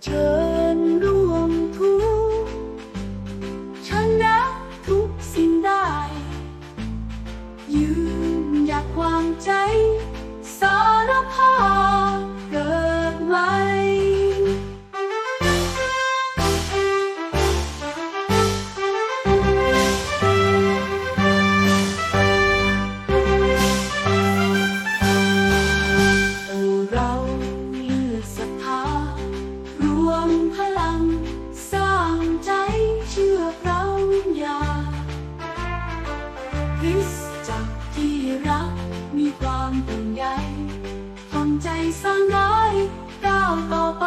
return. ริสจักที่รักมีความห่วงใยทำใจสร้างได้ก้าวต่อไป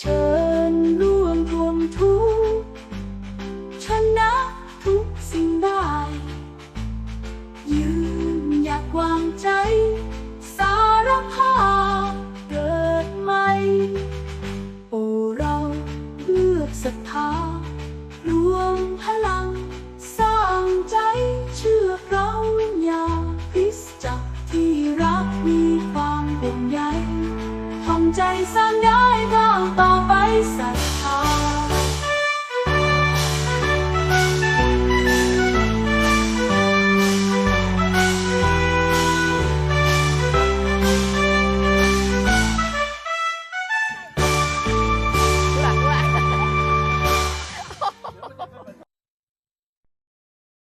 เชิญร่วมรวมทุกข์ชนะทุกสิ่งได้ ยืนอยากวางใจ สารภาพเกิดใหม่ โอ้เราเลือกศรัทธา ใจสร้างได้ก้าวต่อไปสัก